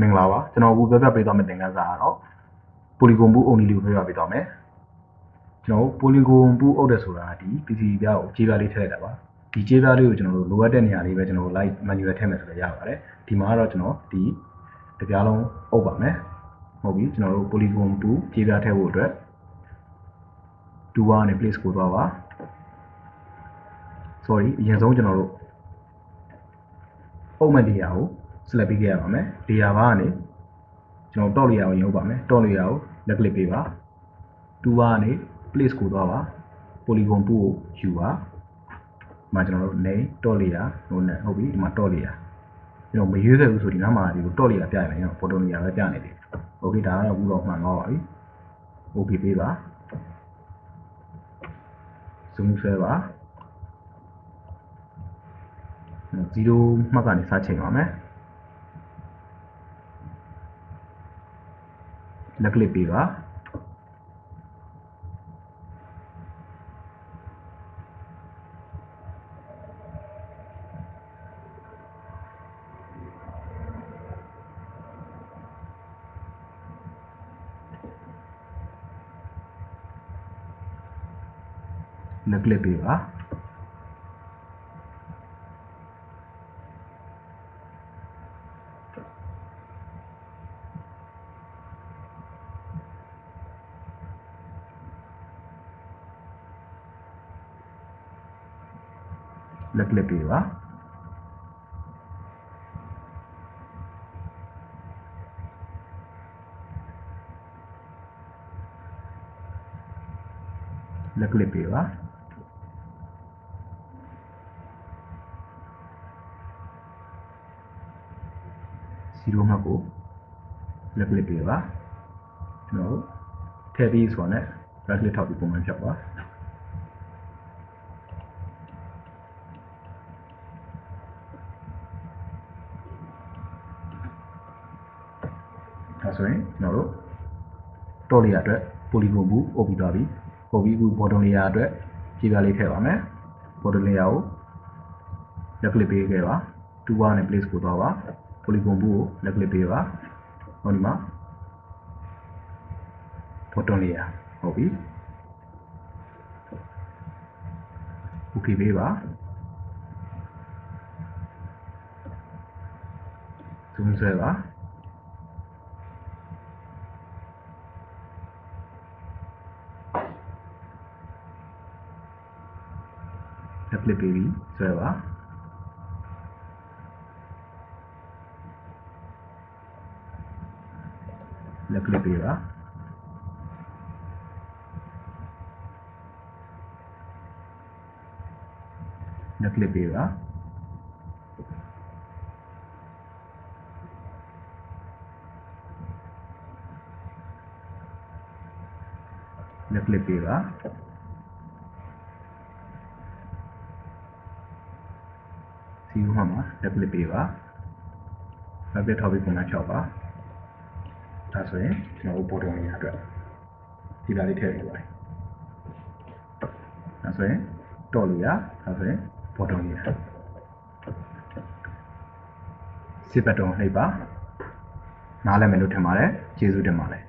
မင်္ဂလာပါကျွန်တော်အခုပြောပြပေးသွားမယ့်သင်ခန်းစာကတော့ပိုလီဂွန်ဘူးအုပ်နည်းလေးကိုပြောပြပေးသွားမယ်ကျွန်တော်တို့ပိုလီဂွန်ဘူးအုပ်တယ်ဆိုတာဒီ PC ပြားကိုကြေးပြားလေးထည့်လိုက်တာပါဒီကြေးပြားလေးကိုကျွန်တော်တို့လိုအပ်တဲ့နေရာလေးပဲကျွန်တော်တို့ live manual ထည့်မယ်ဆိုတော့ရပါတယ်ဒီမှာကတော့ကျွန်တော်ဒီတစ်ပြားလုံးအုပ်ပါမယ်ဟုတ်ပြီကျွန်တော်တို့ပိုလီဂွန်ဘူးကြေးပြားထည့်ဖို့အတွက်2ကနေ place ကိုသွားပါ sorry အရင်ဆုံးကျွန်တော်တို့အုပ်မဲ့နေရာကို select ပေးခဲ့ရပါမယ်။ layer bar ကနေကျွန်တော် top layer ကိုရုပ်ပါမယ်။ top layer ကို left click ပေးပါ။ tool bar ကနေ place ကိုသွားပါ polygon 2ကိုယူပါ။ဒီမှာကျွန်တော်တို့ name top layer ဟိုနဲ့ဟုတ်ပြီဒီမှာ top layer ကျွန်တော်မရွေးခဲ့ဘူးဆိုဒီနားမှာဒီလို top layer ပြရမယ်ကျွန်တော် photo layer ပဲပြနေတယ်။ okay ဒါကတော့အခုတော့မှန်သွားပါပြီ။ okay ပေးပါ zoom ဆွဲပါ0မှတ်ကနေစချိန်ပါမယ် လက်က လစ်ပေးပါလက်ကလစ်ပေးပါလက်ကလစ်ပေးပါလက်ကလစ်ပေးပါစီရိုမှတ်ကိုလက်ကလစ်ပေးပါကျွန်တော်တို့ထည့်ပြီးဆိုတော့ ਨੇ right click ထောက်ပြီးပုံမှန်ဖြတ်ပါ ဒါဆိုရင်ကျွန်တော်တို့တော့လေးရအတွက် polygon ဘူးအုပ်ပြီးသွားပြီပုံပြီးအခု bottom layer အတွက်ကြည်ပြလေးထည့်ပါမယ် bottom layer ကို left click ပေးခဲ့ပါ2 bar နဲ့ place ကိုသွားပါ polygon ဘူးကို left click ပေးပါဟောဒီမှာ bottom layer ဟုတ်ပြီ okay ပေးပါ zoom ဆွဲပါ left click ပေးပြီးဆွဲပါ left click ပေးပါလက်ကလစ်ပေးပါလက်ကလစ်ပေးပါစီ ဦးမှာမှာလက်ကလစ်ပေးပါလက်ပြထောက်ပြီးပုံမှန်6ပါဒါဆိုရင်ကျွန်တော်တို့ပေါ်တော်နေရအတွက်ဒီလာလေးထည့်ပေးပါတယ်ဒါဆိုရင်တော့လို့ရဒါဆိုရင်ပေါ်တော်နေရစစ်ပတ်တော်နှိပ်ပါနားလည်မယ်လို့ထင်ပါတယ်ကျေးဇူးတင်ပါတယ်